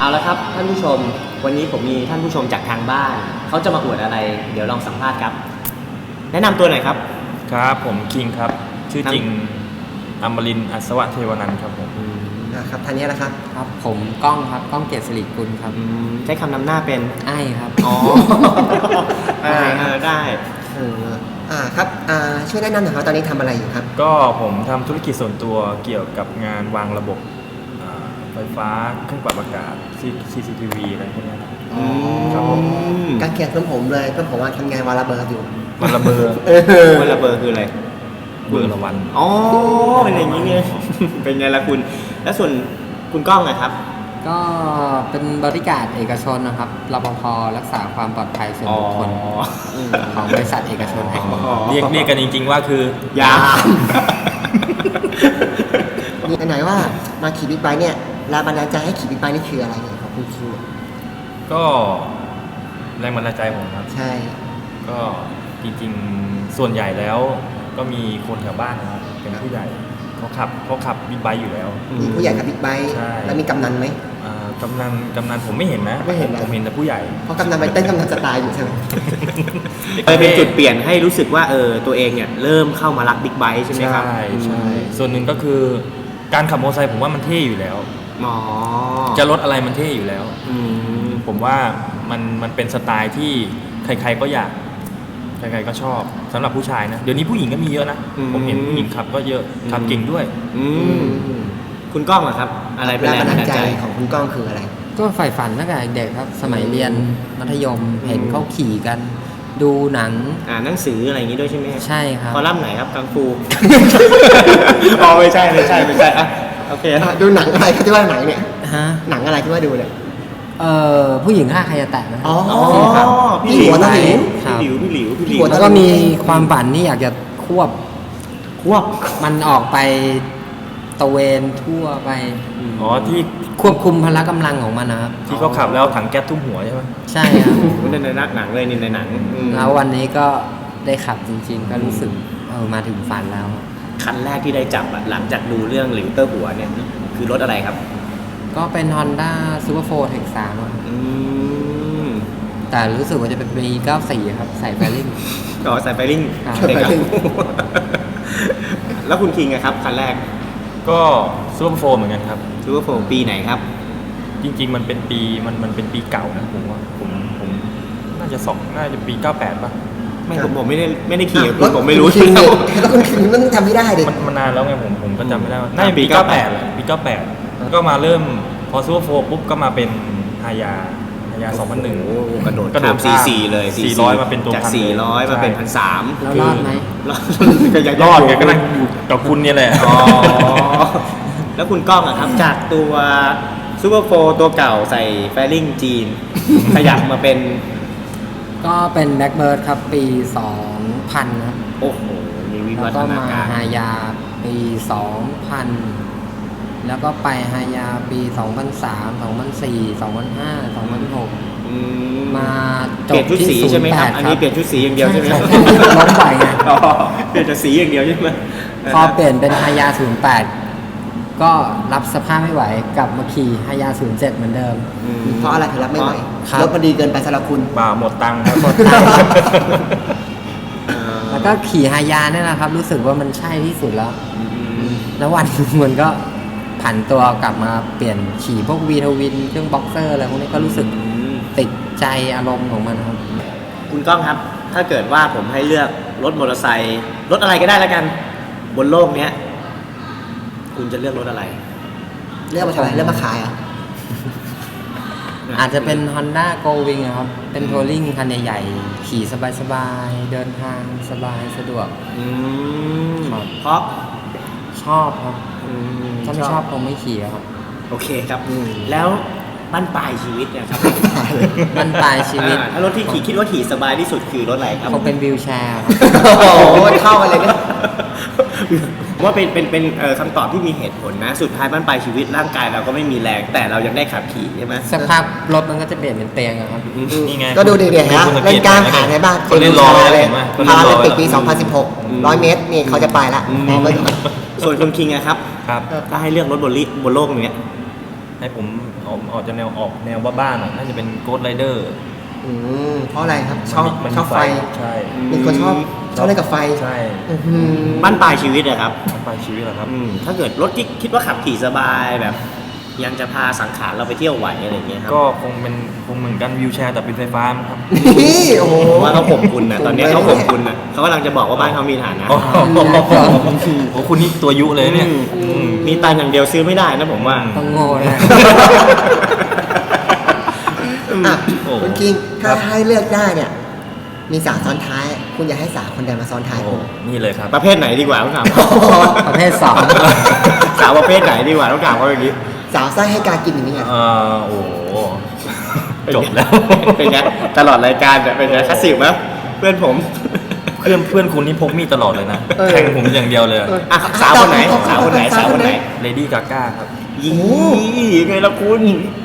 เอาละครับท่านผู้ชม วันนี้ผมมีท่านผู้ชมจากทางบ้าน เขาจะมาอวดอะไร เดี๋ยวลองสัมภาษณ์ครับ แนะนำตัวหน่อยครับ ครับผมคิงครับ ชื่อจริงอมรินทร์อัศวะเทวนันท์ครับผมนะครับท่านนี้นะครับครับ ผมก้องครับก้องเกียรติสิริกุลครับอืมใช้คำนำหน้าเป็น ไอ้ครับ อ๋อเออเออได้ เอออ่าครับอ่าช่วยแนะนำหน่อยครับตอนนี้ทำอะไรอยู่ครับ ก็ผมทำธุรกิจส่วนตัวเกี่ยวกับงานวางระบบอ่าไฟฟ้าเครื่องปรับอากาศ CCTV อะไรพวกนี้ครับอืมครับผมการเขียนเพื่อนผมเลยเพื่อนผมว่าทำงานวาระเบิร์ดอยู่มันระเบอร์เออคนละเบอร์คืออะไร เบอร์ละวัน อ๋อ เป็นอย่างนี้ไง เป็นไงล่ะคุณ แล้วส่วนคุณก้องนะครับ ก็เป็นบริการเอกชนนะครับรปภรักษาความปลอดภัยส่วนบุคคลของบริษัทเอกชนแห่งหนึ่งอ๋อเรียกเรียกกันจริง ๆ ว่าคือยามนี่ไหนๆว่ามาขี่บิ๊กไบค์เนี่ย แรงบันดาลใจให้ขี่บิ๊กไบค์นี่คืออะไรเนี่ยครับคุณคิวก็แรงบันดาลใจผมครับ ใช่ ก็จริงๆส่วนใหญ่แล้ว ก็มีคนแถวบ้านนะครับเป็นผู้ใหญ่เขาขับเขาขับบิ๊กไบค์อยู่แล้ว มีผู้ใหญ่ขับบิ๊กไบค์ใช่ แล้วมีกำนันไหม อ่ากำนันกำนันผมไม่เห็นนะไม่เห็นนะ ผมเห็นแต่ผู้ใหญ่ เพราะกำนันไปเต้นกำนันจะตายอยู่ใช่ไหม เลยเป็นจุดเปลี่ยนให้รู้สึกว่าเออตัวเองเนี่ยเริ่มเข้ามารักบิ๊กไบค์ใช่ไหมครับใช่ใช่ส่วนหนึ่งก็คือการขับมอเตอร์ไซค์ผมว่ามันเท่อยู่แล้ว อ๋อจะรถอะไรมันเท่อยู่แล้ว อืมผมว่ามันมันเป็นสไตล์ที่ใครๆก็อยาก ใครๆก็ชอบสำหรับผู้ชายนะ เดี๋ยวนี้ผู้หญิงก็มีเยอะนะผมเห็นผู้หญิงขับก็เยอะขับเก่งด้วย อืมคุณก้องเหรอครับ อะไรเป็นแรงแรงบันบันดาดาลลใจ ใจของคุณก้องคืออะไร ก็ใฝ่ฝันตั้งแต่เด็กครับ สมัยเรียนมัธยมเห็นเขาขี่กัน ดูหนังอ่านหนังสืออะไรอย่างนี้ด้วยใช่ไหมใช่ครับ คอลัมน์ไหนครับกังฟู อ๋อไม่ใช่ไม่ใช่ไม่ใช่อะ โอเคอะดูหนังอะไรครับที่ว่าหนังเนี่ย ฮะหนังอะไรที่ว่าดูเนี่ย เอ่อผู้หญิงฆ่าใครจะแตะนะอ๋ออ๋อครับพี่หลิวพี่หัวตาหลิว พี่หลิวพี่หลิวพี่หลิพี่วหัวแล้วก็มีความฝันที่อยากจะควบ ควบ มันออกไปตระเวนทั่วไปอ๋อที่ควบคุมพละกำลังของมันนะครับที่เขาขับแล้วเอาถังแก๊สทุ่มหัวใช่ไหมใช่ครับในในหนังเลยนี่ในหนังอืม แล้ววันนี้ก็ได้ขับจริง ๆ ก็รู้สึกเออมาถึงฝันแล้วคั นแรกที่ได้จับอะหลังจากดูเรื่องหลิวเตอร์หัวเนี่ยคือรถอะไรครับ ก็เป็น Honda Super 4 Tech 3ครับอืมแต่รู้สึกว่าจะเป็นปี94ครับ ใส่แฟลิ่งต่อสายไฟลิ่งครับ เด็กครับ แล้วคุณคิงอะครับ คันแรกก็ซูเปอร์โฟเหมือนกันครับ ซูเปอร์โฟปีไหนครับ จริง ๆ มันเป็นปีมันมันเป็นปีเก่านะผมว่าผมผมน่าจะสองน่าจะปี 98ป่ะ ไม่คผรับมผมไม่ได้ไม่ได้ขี่กับคุณผมไม่รู้คุณคิงเนี่ยแล้วคุณคิงมันทำไม่ได้ดิ มันมันนานแล้วไงผมผมก็จำไม่ได้ว่าน่าจะปีปี98แหละปี98 ก็มาเริ่มพอซูเปอร์โฟปุ๊บก็มาเป็นฮายาฮายา โอ้โห2001 กระโดดกระโดข้าดมข้ามซีเลย400มาเป็นตัวจาก พันสี่ร้อยมาเป็นใช่ พันสามแล้วรอดไหม รอดก็ยังรอดไงก็นั่งอยู่กับคุณเนี่ยแหละ อ๋อ แล้วคุณก้องอะครับ จากตัวซูเปอร์โฟตัวเก่าใส่แฟลิ่งจีน ขยับมาเป็น ก็เป็น Blackbird ครับปี 2000ครับโอ้โหมีวิแล้ววัฒก็นามาการฮายาปี 2000 แล้วก็ไปฮายาปี 2003 2004 2005 2006 อืมมาจเปลี่ยบนชุดที่สีใช่ไหมครับ 08อันนี้เปลี่ยนชุดสีอย่างเดียวใช่ไหมใช่ใช่ล้มบ่อยไงอ๋อเปลี่ยนแต่สีอย่างเดียวใช่ไหมพอเปลี่ยนเป็นฮายา 08 ก็รับสภาพไม่ไหวกลับมาขี่ฮายา07 เหมือนเดิมอืมเพราะอะไรถึงรับไม่ไหวครับ รถมันดีเกินไปสำหรับคุณ บ่าหมดตังค์ครับหมดตังค์เออแล้วก็ขี่ฮายาเนี่ยนะครับ รู้สึกว่ามันใช่ที่สุดแล้วอืมแล้ววันหนึ่งมันก็ผันตัวกลับมาเปลี่ยนขี่พวกวีทวินเครื่องบ็อกเซอร์อะไรพวกนี้ก็รู้สึกอืมติดใจอารมณ์ของมันครับ คุณก้องครับ ถ้าเกิดว่าผมให้เลือกรถมอเตอร์ไซค์รถอะไรก็ได้แล้วกัน บนโลกเนี้ย คุณจะเลือกรถอะไรเรียกมาทำอะไรเรียกมาขายเหรอะอาจจะเป็น Honda Go Wing อะครับ เป็นทัวริงคันใหญ่ๆ ขี่สบายๆ เดินทางสบายสะดวก อืมครับ เพราะชอบครับ อืมถ้าไม่ชอบคงไม่ขี่อะครับ โอเคครับแล้วบ้านปลายชีวิตเนี่ยครับมันปลายชีวิตอ่าถ้ารถที่ขี่คิดว่าขี่สบายที่สุดคือรถอะไรครับ คงเป็นวิวแชร์ครับ โอ้โหเข้ากันเลยเนี่ย ว่าเป็นเป็นเป็นเอ่อคำตอบที่มีเหตุผลนะ สุดท้ายบ้านปลายชีวิตร่างกายเราก็ไม่มีแรง แต่เรายังได้ขับขี่ใช่ไหมสภาพรถมันก็จะเปลี่ยนเป็นเตียงอะครับ นี่ไงก็ดูดิเดี๋ยวมีนะคนสังเล่กนตกล้ามไหมขาในบ้านคนเล่นรอเลเลยยเห็นไหมคนพาเล่นรราอลิมปิกปี อืม 2016 100 เมตร นี่เขาจะไปละอืมบอกไว้ก่อนส่วนคุณคิงอะครับ ครับ ถ้าให้เลือกรถบนลิบนโลกเนี้ย ให้ผมออกออกจะแนวออกแนวบ้าๆหน่อยน่าจะเป็นโกดไรเดอร์อืมเพราะอะไรครับชอบชอบไฟ ใช่ มีคนชอบ ชอบเล่นกับไฟใช่อื้อหือ บ้านปลายชีวิตอะครับไปชีวิตเหรอครับ อืมถ้าเกิดรถที่คิดว่าขับขี่สบายแบบ ยังจะพาสังขารเราไปเที่ยวไหวอะไรอย่างเงี้ยครับก็คงเป็นคงเหมือนกันวิวแชร์แต่เป็นไฟฟ้ามั้งครับ นี่โอ้โหผมว่าเขาข่มคุณนะตอนเนี้ยเขาข่มคุณนะเขากำลังจะบอกว่าบ้านเขามีฐานะโอ้โหโอ้คุณนี่ตัวยุเลยเนี่ย อืมอืมมีตังค์อย่างเดียวซื้อไม่ได้นะผมว่า ต้องโง่นะอะโอ้ คุณคิงครัถ้าบให้เลือกได้เนี่ย มีสาวซ้อนท้าย คุณอยากให้สาวคนใดมาซ้อนท้ายโอ้คุณ นี่เลยครับ ประเภทไหนดีกว่าต้องถาม ประเภทสอง สาวประเภทไหนดีกว่าต้องถามเขาอย่างนี้สาวไส้ให้การกินอย่างนี้ไง เออโอ้โห จบแล้ว เป็นไงตลอดรายการเนี่ยเป็นไงคลาสสิกไหมเพื่อนผม เพื่อนเพื่อนคุณนี่พกมีดตลอดเลยนะเออ แทงผมอย่างเดียวเลย เอออะสาวคนไหนสาวคนไหน สาวคนไหนเลดี้กาก้าครับ ยี่ไงละคุณ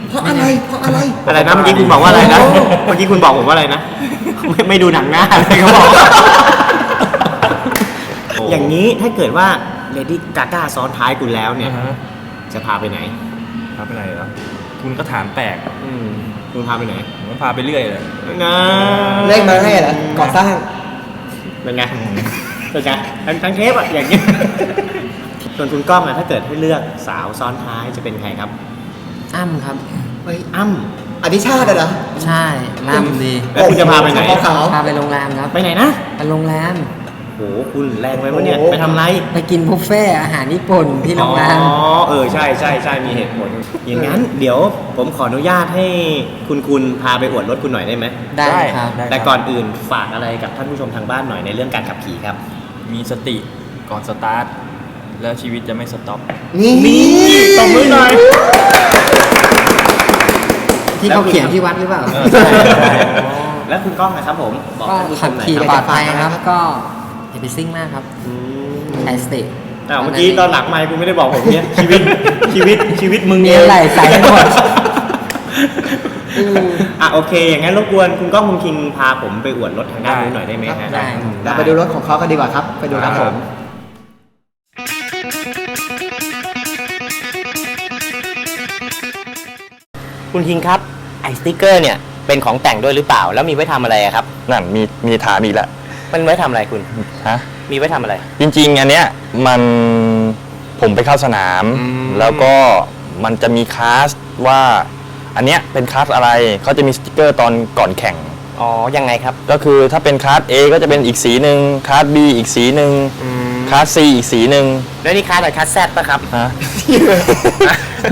เพราะอะไร เพราะอะไร อะไรนะเมื่อกี้คุณบอกว่าอะไรนะ เมื่อกี้คุณบอกผมว่าอะไรนะ ไม่ไม่ดูหนังหน้าเลยเขาบอกโอ้อย่างนี้ถ้าเกิดว่าเลดี้กาก้าซ้อนท้ายคุณแล้วเนี่ยอ่าฮะจะพาไปไหน พาไปไหนเหรอคุณก็ถามแปลกอืมคุณพาไปไหนผมก็พาไปเรื่อยเลยนะเลขมาให้เหรอก่อสร้างเป็นไงเป็นไงทั้งทั้งเทปอะอย่างนี้ส่วนคุณก้องอะถ้าเกิดให้เลือกสาวซ้อนท้ายจะเป็นใครครับ อ้ำครับเฮ้ยอ้ำ อธิชาติเหรอใช่ล่ำดีแล้วคุณจะพาไปไหน ขาวพาไปโรงแรมครับไปไหนนะไปโรงแรมโหคุณแรงไปวะเนี่ยโอ้โหไปทำไรไปกินบุฟเฟ่ต์อาหารญี่ปุ่นที่โรงแรมอ๋อเออใช่ใช่ใช่มีเหตุผลอย่างนั้น เดี๋ยวผมขออนุญาตให้คุณคุณพาไปอวดรถคุณหน่อยได้ไหมได้ครับได้แต่ก่อนอื่นฝากอะไรกับท่านผู้ชมทางบ้านหน่อยในเรื่องการขับขี่ครับ มีสติก่อนสตาร์ทแล้วชีวิตจะไม่สต็อป นี่นี่ตบมือหน่อย ที่เขาเขียนที่วัดหรือเปล่า เออใช่ใช่แล้วคุณก้องนะครับผมบอกก็ท่านผู้ชขับมหน่อยขี่คปลรัอบดภัยครับก็อย่าไปซิ่งมากครับอืมใช้สติแต่เมื่อกี้ตอนหลังไมค์คุณไม่ได้บอกผมเนี่ยชีวิตชีวิตชีวิตมึงมีเองอะไรใส่ให้หมดอะโอเค อย่างนั้นรบกวนคุณก้องคุณคิงพาผมไปอวดรถทางด้านนู้นหน่อยได้ไหมฮะ ได้ เราไปดูรถของเขากันดีกว่าครับ ไปดูครับผม คุณคิงครับไอสติกเกอร์เนี่ยเป็นของแต่งด้วยหรือเปล่า แล้วมีไว้ทำอะไรอะครับ นั่นมีมีถามอีกแล้วมันไว้ทำอะไรคุณ ฮะ มีไว้ทำอะไร จริงๆ อันเนี้ยมันผมไปเข้าสนาม อืม แล้วก็มันจะมีคลาสว่า อันเนี้ยเป็นคลาสอะไรเขาจะมีสติกเกอร์ตอนก่อนแข่ง อ๋อ ยังไงครับ ก็คือถ้าเป็นคลาส A ก็จะเป็นอีกสีหนึ่งคลาส B อีกสีหนึ่งคลาส C อีกสีหนึ่งแล้วนี่คาร์ดอะไรคาร์ดแซดปะครับ ฮะ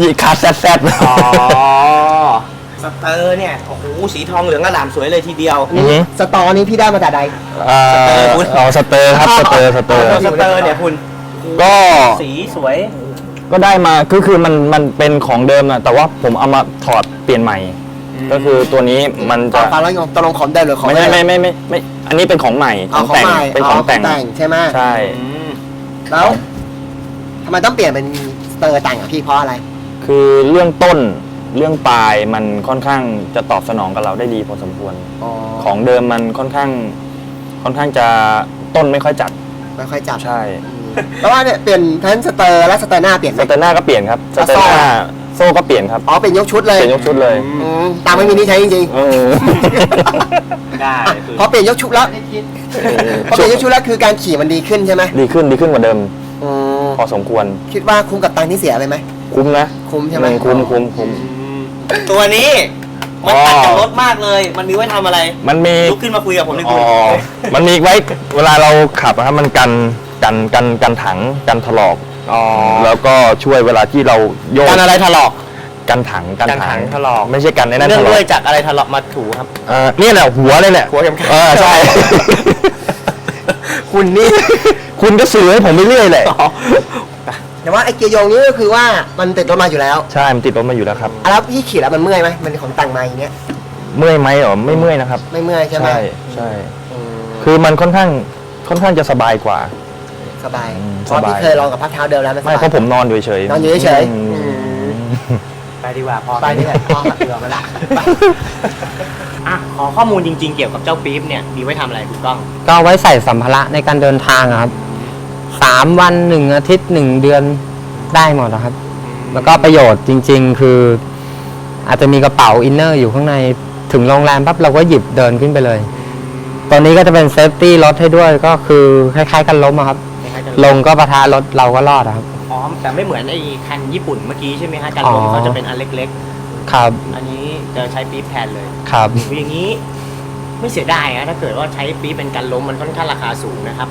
นี่คลาสแซดแซดอ๋อ สเตอร์เนี่ยโอ้โหสีทองเหลืองอลามสวยเลยทีเดียว อือหือสตอนี้พี่ได้มาจากใดอ่าสเตอร์คุณ เอาสเตอร์ครับสเตอร์สเตอร์ สเตอร์เนี่ยคุณก็ สีสวย ก็ได้มาคือคือมันมันเป็นของเดิมนะแต่ว่าผมเอามาถอดเปลี่ยนใหม่ ก็คือตัวนี้มันตจะอนฟังแล้วงงตกลงของเดิมหรือของไม่ใช่ไม่ไม่ไม่ไม่อันนี้เป็นของใหม่ขเอาองของแต่งใหม่เป็นของแต่งใช่ไหมใช่แล้วทำไมต้องเปลี่ยนเป็นสเตอร์แต่งอะพี่เพราะอะไร คือเรื่องต้น เรื่องปลายมันค่อนข้างจะตอบสนองกับเราได้ดีพอสมควรของเดิมมันค่อนข้าง ค่อนข้างจะต้นไม่ค่อยจัดไม่ค่อยจับใช่เพราะว่าเนี่ยเปลี่ยนทั้งสเตอร์และสเตอร์หน้าเปลี่ยนไหสมเตอร์หน้าก็เปลี่ยนครับสแล้วเตอโซ่ร์หน้าโซ่ก็เปลี่ยนครับอ๋อเป็นยกชุดเลยเปลี่ยนยกชุดเลยอืมตามไม่มีนี่ใช้จริงเออได้ๆพอเปลี่ยนยกชุดแล้วพอเปลี่ยนยกชุดแล้วคือการขี่มันดีขึ้นใช่ไหมดีขึ้นดีขึ้นกว่าเดิม อืมพอสมควร คิดว่าคุ้มกับตังค์ที่เสียไปไหม คุ้มนะคุ้มใช่ไหมอืคุ้มคุ้มคุ้ม ตัวนี้มันตัดกับรถมากเลย มันมีไว้ทำอะไรมันมี ลุกขึ้นมาคุยกับผมเลยอ๋คุอณมันมีไว้เวลาเราขับนะครับมันกันกันกันกันถังกันถลอก อ๋อแล้วก็ช่วยเวลาที่เราโยกกันอะไรถลอก กันถังกันกันถัถังงถลอก ไม่ใช่กันในนั้นเนื่อถงลอด้กวยจากอะไรถลอกมาถูครับ เออเนี่ยแหละหัวเลยแหละหัวเข็มขัด เออใช่ คุณนี่ คุณก็สื่อให้ผมไปเรื่อยแหละ แต่ว่าไอ้เกียร์โยงนี้ก็คือว่ามันติดรถมาอยู่แล้วใช่ มันติดรถมาอยู่แล้วครับ อะแล้วพี่ขี่แล้วมันเมื่อยไหมมันเป็นของแต่งมาอย่างเงี้ยเมื่อยไหมเหรอไม่เมื่อยนะครับ ไม่เมื่อยใช่ไหมใช่ใช่ อืมคือมันค่อนข้างค่อนข้างจะสบายกว่า สบายอืมเพราะสบายพี่เคยลองกับพักเท้าเดิมแล้วมันสไม่บายเพราะผมนอนอยู่เฉยๆนอนอยู่เฉยๆอืม อืม ไปดีกว่าพอไปนี่แหละพอหักเหลือมาละอะขอข้อมูลจริง ๆ เกี่ยวกับเจ้าปี๊บเนี่ยมีไว้ทำอะไรคุณก้อง ก็เอาไว้ใส่สัมภาระในการเดินทางอะครับ สามวันหนึ่งอาทิตย์หนึ่งเดือนได้หมดนะครับอแล้วก็ประโยชน์จริง ๆ คือ อาจจะมีกระเป๋าอินเนอร์อยู่ข้างในถึงโรงแรมปั๊บเราก็หยิบเดินขึ้นไปเลย ตัวนี้ก็จะเป็นเซฟตี้รถให้ด้วยก็คือคล้ายๆ กันล้มอะครับ คล้ายๆกันลงก็ประทะรถเราก็รอดอะครับ อ๋อแต่ไม่เหมือนไอ้คันญี่ปุ่นเมื่อกี้ใช่ไหมฮะการลมอ๋อ เขาจะเป็นอันเล็กครับๆ อันนี้จะใช้ปี๊บแทนเลยครับ อย่างนี้ไม่เสียดายนะถ้าเกิดว่าใช้ปี๊บเป็นการล้มมันค่อนข้างราคาสูงนะครับ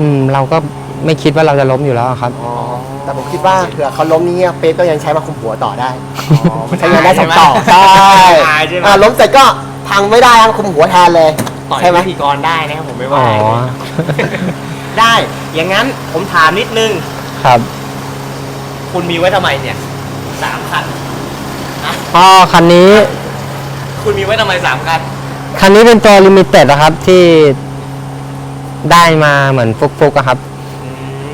อืมเราก็ไม่คิดว่าเราจะล้มอยู่แล้วอะครับ อ๋อแต่ผมคิดว่าเผื่อเขาล้มนี้เป๊กก็ยังใช้มาคุมหัวต่อได้อ๋อใช้งานได้สองต่อใช่ใช่ไหมใช่ไหม อ่าล้มเสร็จก็พังไม่ได้ครับคุมหัวแทนเลยต่อยใช่ไหมพิธีกรได้นะครับผมไม่อ๋ว่าอได้ อย่างนั้นผมถามนิดนึง ครับ คุณมีไว้ทำไมเนี่ยสามคัน อ๋อคันนี้ คุณมีไว้ทำไมสามคัน คันนี้เป็นตัวลิมิเต็ดนะครับที่ ได้มาเหมือนฟุกๆอะครับ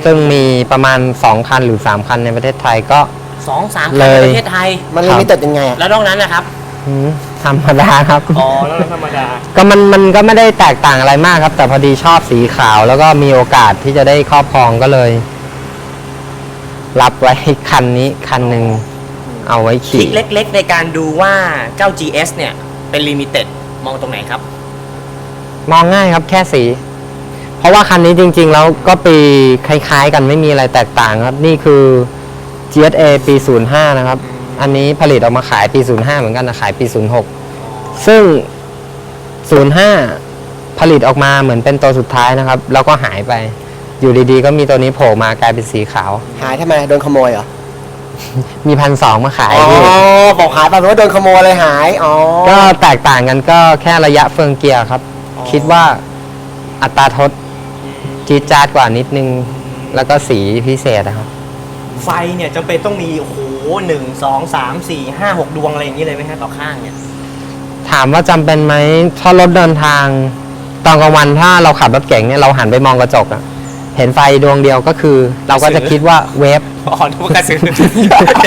ซึ่งมีประมาณ 2 คันหรือ 3 คันในประเทศไทยก็ สองสามคันเลในย ประเทศไทย มันครัลิบมิเต็ดยังไงอะแล้วนอกนั้นนะครับ อืมธรรมดาครับ อ๋อ แล้วธรรมดา ก็มันมันก็ไม่ได้แตกต่างอะไรมากครับ แต่พอดีชอบสีขาว แล้วก็มีโอกาสที่จะได้ครอบครองก็เลย รับไว้คันนี้คันหนึ่งเอาไว้คลิขี่ กเล็กๆ ในการดูว่าเจ้า GS เนี่ย เป็นลิมิเต็ดมองตรงไหนครับ มองง่ายครับแค่สีเพ ราะว่าคันนี้จริง ๆ แล้วก็ปีคล้ายๆ กันไม่มีอะไรแตกต่างครับ นี่คือ GSA ปี 05 นะครับ อันนี้ผลิตออกมาขายปี 05 เหมือนกันนะขายปี 06 ซึ่ง 05 ผลิตออกมาเหมือนเป็นตัวสุดท้ายนะครับ แล้วก็หายไปอยู่ดีๆ ก็มีตัวนี้โผล่มากลายเป็นสีขาว หายทำไมโดนขโมยเหรอ มีพันสองมาขายอ๋อพี่บอกหายไปเพราะว่าโดนขโมยเลยหาย อ๋อ ก็แตกต่างกันก็แค่ระยะเฟืองเกียร์ครับ คิดว่าอัตราทด จี๊ดจ๊าดกว่านิดนึง แล้วก็สีพิเศษนะครับ ไฟเนี่ยจำเป็นต้องมีโอ้โหหนึ่งสองสามสี่ห้าหกดวงอะไรอย่างนี้เลยไหมฮะต่อข้างเนี่ยถามว่าจำเป็นไหมถ้ารถเดินทาง ตอนกลางวันถ้าเราขับรถเก่งเนี่ยเราหันไปมองกระจกอะเห็นไฟดวงเดียวก็คือ เราก็จะคิดว่าเวฟ อ๋อนึกว่ากระสือ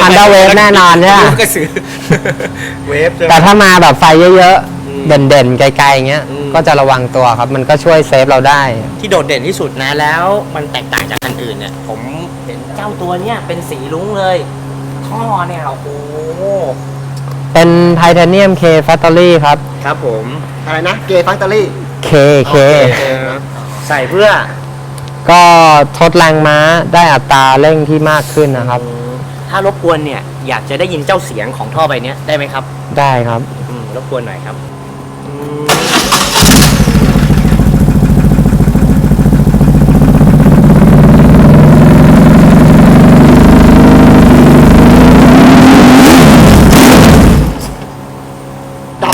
Honda Wave แน่นอนเนี่ยกว่ากระสือ เวฟใช่ไหม แต่ถ้ามาแบบไฟเยอะอืม ๆ เด่นๆ ไกลๆอย่างเงี้ย อืม ก็จะระวังตัวครับ มันก็ช่วยเซฟเราได้ ที่โดดเด่นที่สุดนะแล้วมันแตกต่างจากคันอื่นเนี่ย ผมเห็นเจ้าตัวเนี่ยเป็นสีลุ้งเลย ท่อเนี่ยโอ้โหเป็นไทเทเนียมเคแฟตตอรี่ครับ ครับผมอะไรนะเกย์ฟังตอรี่เคเค ใส่เพื่อก็ทดแรงม้าได้อัตราเร่งที่มากขึ้นนะครับ ถ้ารบกวนเนี่ยอยากจะได้ยินเจ้าเสียงของท่อใบเนี้ยได้ไหมครับได้ครับ อืมรบกวนหน่อยครับอืม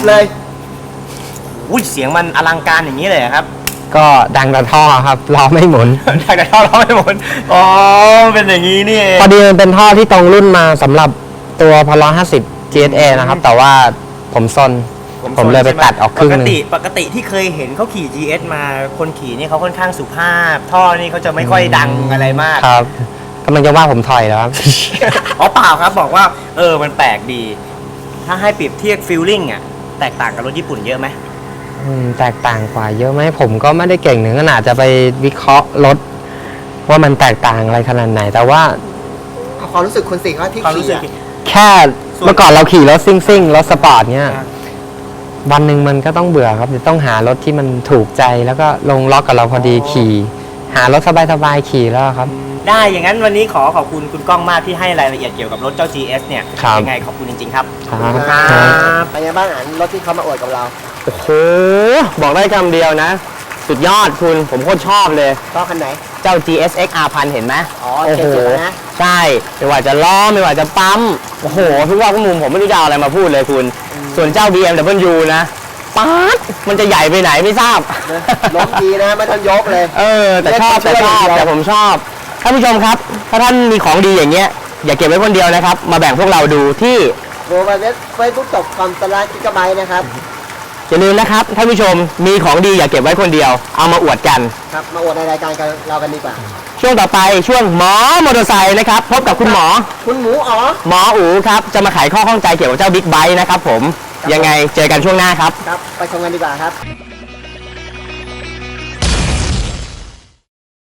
เลยอุ้ยเสียงมันอลังการอย่างนี้เลยเหรอครับ ก็ดังแต่ท่อครับล้อไม่หมุนได้แต่ท่อร้อยหมดอ๋อเป็นอย่างนี้นี่เองพอดีมันเป็นท่อที่ตรงรุ่นมาสำหรับตัวพล50 GSA นะครับ แต่ว่าผมซนผมเลยไปตัดออกครึ่งปหกนึ่งติปกติที่เคยเห็นเขาขี่ GS มาคนขี่นี่เขาค่อนข้างสุภาพ ท่อนี่เขาจะไม่ค่อยดังอะไรมาก ครับกำลังจะว่าผมถอยแล้วครับ อ๋อเปล่าครับบอกว่า เออมันแปลกดี ถ้าให้เปรียบเทียบฟีลลิ่งอะ แตกต่างกับรถญี่ปุ่นเยอะไหมอืมแตกต่างกว่าเยอะไหมผมก็ไม่ได้เก่งถึงขนาดจะไปวิเคราะห์รถว่ามันแตกต่างอะไรขนาดไหน แต่ว่าเอาความรู้สึกคุณสิว่าที่ความรู้ขี่สึก อะแค่ส่วนเมื่อก่อนเราขี่รถซิ่งซิ่งๆรถสปอร์ตเนี้ยอ่าวันหนึ่งมันก็ต้องเบื่อครับจะต้องหารถที่มันถูกใจแล้วก็ลงล็อกกับเราพอดีขี่ หารถสบายๆขี่แล้วครับ ได้อย่างนั้นวันนี้ขอขอบคุณคุณก้องมากที่ให้รายละเอียดเกี่ยวกับรถเจ้า GS เนี่ยครับ ยังไงขอบคุณจริงๆครับ ครับครับเป็นไงบ้างอ่านรถที่เขามาอวดกับเราโอ้โหบอกได้คำเดียวนะ สุดยอดคุณผมโคตรชอบเลยก็คันไหน เจ้า GSX R พันเห็นไหมอ๋อโอ้เจ็โหดสิบนะ ใช่ ไม่ว่าจะล้อ ไม่ว่าจะปั๊ม โอ้โหพี่ว่าพวกมุมผมไม่รู้จะเอาอะไรมาพูดเลยคุณ ส่วนเจ้า BMW นะป๊าดมันจะใหญ่ไปไหนไม่ทราบ ล้มดีนะไม่ต้องยกเลย เออ แต่ชอบแต่ชอบแต่ผมชอบ ท่านผู้ชมครับ ถ้าท่านมีของดีอย่างเงี้ย อย่าเก็บไว้คนเดียวนะครับ มาแบ่งพวกเราดูที่ โรเบิร์ตเฟซบุ๊กตกคอมสลากิกะไบต์นะครับ อย่าลืมนะครับท่านผู้ชมมีของดีอย่าเก็บไว้คนเดียว เอามาอวดกัน ครับ มาอวดในรายการกันเรากันดีกว่า ช่วงต่อไปช่วงหมอมอเตอร์ไซค์นะครับ พบกับคุณหมอ คุณหมูอ๋อ หมออูครับ จะมาไขข้อข้องใจเกี่ยวกับเจ้าบิ๊กไบค์นะครับผม ยังไงเจอกันช่วงหน้าครับ ครับ ไปชมกันดีกว่าครับ